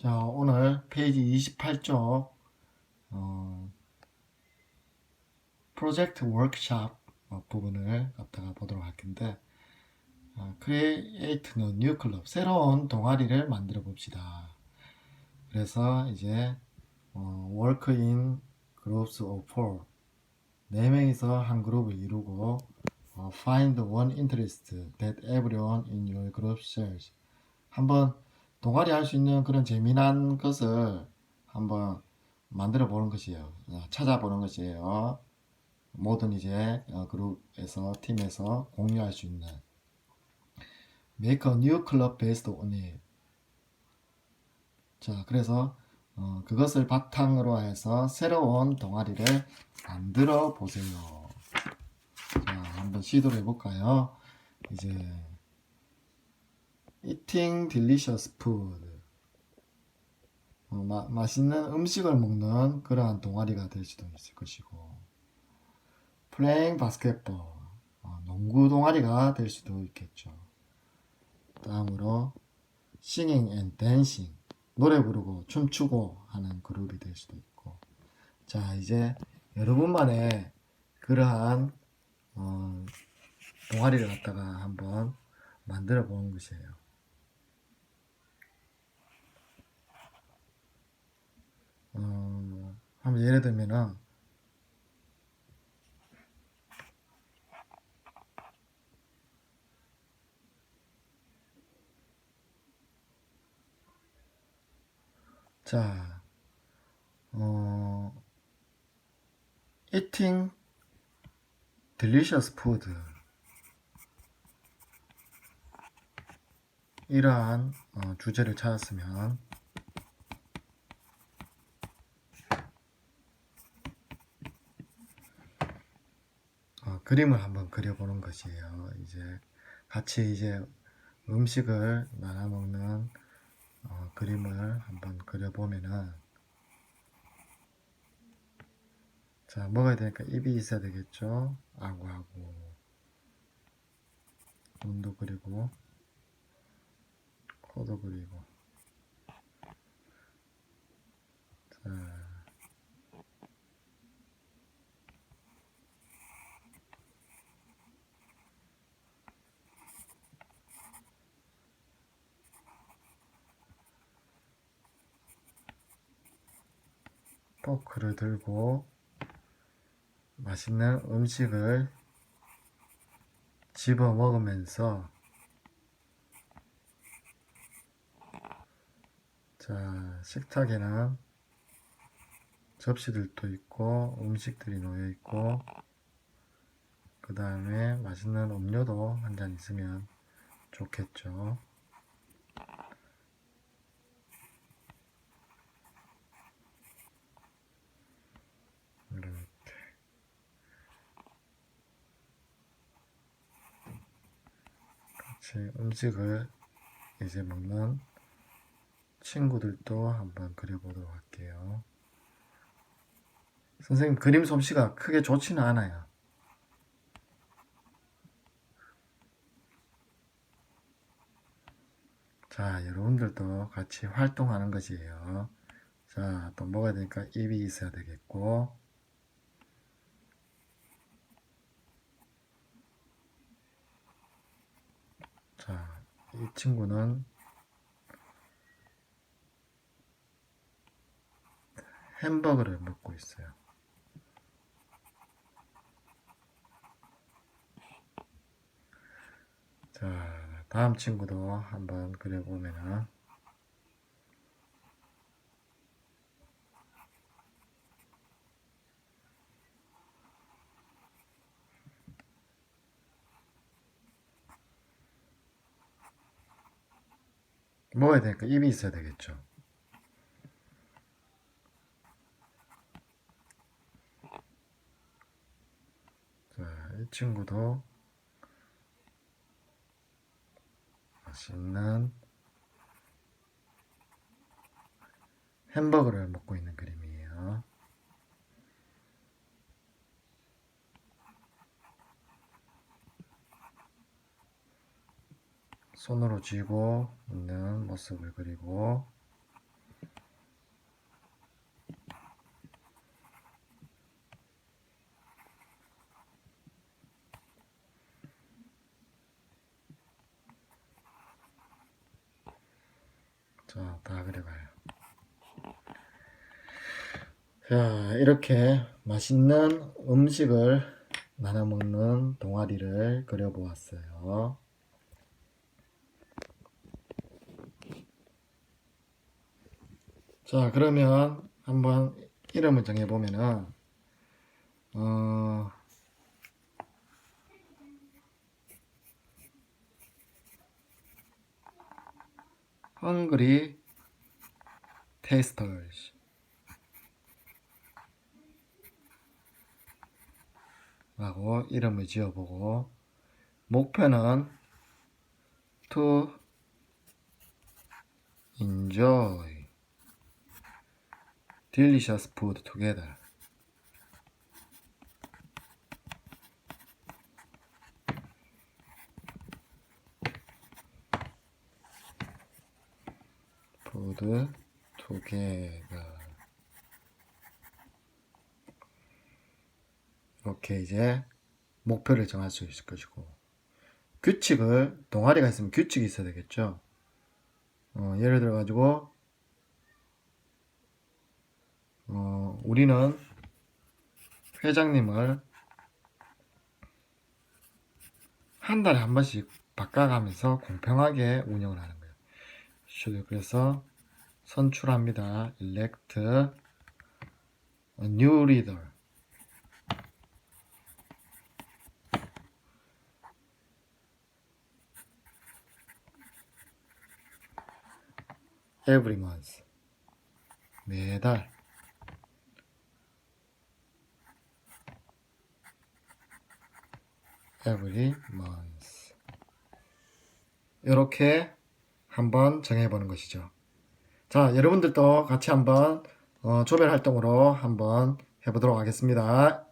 자, 오늘 페이지 28쪽 어, 프로젝트 워크샵 어, 부분을 갖다가 보도록 할 텐데 어, Create a new club 새로운 동아리를 만들어 봅시다. 그래서 이제 어, Work in groups of four 네 명이서 한 그룹을 이루고 어, Find one interest that everyone in your group shares 한번 동아리 할 수 있는 그런 재미난 것을 한번 만들어 보는 것이에요. 어, 찾아보는 것이에요. 모든 이제 어, 그룹에서 팀에서 공유할 수 있는 new club based on it. 자, 그래서 어, 그것을 바탕으로 해서 새로운 동아리를 만들어 보세요. 자, 한번 시도를 해볼까요? 이제 eating delicious food. 어, 마, 맛있는 음식을 먹는 그러한 동아리가 될 수도 있을 것이고 playing basketball. 어, 농구 동아리가 될 수도 있겠죠. 다음으로 singing and dancing. 노래 부르고 춤추고 하는 그룹이 될 수도 있고 자 이제 여러분만의 그러한 어, 동아리를 갖다가 한번 만들어 보는 것이에요. 어, 한번 예를 들면은 자, 어, eating delicious food. 이러한 어, 주제를 찾았으면 어, 그림을 한번 그려보는 것이에요. 이제 같이 이제 음식을 나눠 먹는 어, 그림을 한번 그려보면은 자 먹어야 되니까 입이 있어야 되겠죠? 아구아구. 눈도 그리고 코도 그리고 포크를 들고 맛있는 음식을 집어 먹으면서 자 식탁에는 접시들도 있고 음식들이 놓여 있고 그 다음에 맛있는 음료도 한 잔 있으면 좋겠죠. 이렇게 같이 음식을 이제 먹는 친구들도 한번 그려보도록 할게요. 선생님 그림 솜씨가 크게 좋지는 않아요. 자, 여러분들도 같이 활동하는 것이에요. 자, 또 먹어야 되니까 입이 있어야 되겠고, 자, 이 친구는 햄버거를 먹고 있어요. 자, 다음 친구도 한번 그려보면은 먹어야 되니까 입이 있어야 되겠죠. 자, 이 친구도 맛있는 햄버거를 먹고 있는 그림이에요. 손으로 쥐고 있는 모습을 그리고 자, 다 그려봐요. 자, 이렇게 맛있는 음식을 나눠 먹는 동아리를 그려보았어요. 자, 그러면 한번 이름을 정해보면은, 어, Hungry Tasters. 라고 이름을 지어보고, 목표는 to enjoy delicious food together. food together. 이렇게 이제 목표를 정할 수 있을 것이고 규칙을 동아리가 있으면 규칙이 있어야 되겠죠. 어, 예를 들어 가지고 어, 우리는 회장님을 한 달에 한 번씩 바꿔가면서 공평하게 운영을 하는 거예요. 그래서 선출합니다. elect a new leader. every. 매달. Every month. 이렇게 한번 정해보는 것이죠. 자, 여러분들도 같이 한번 어, 조별 활동으로 한번 해보도록 하겠습니다.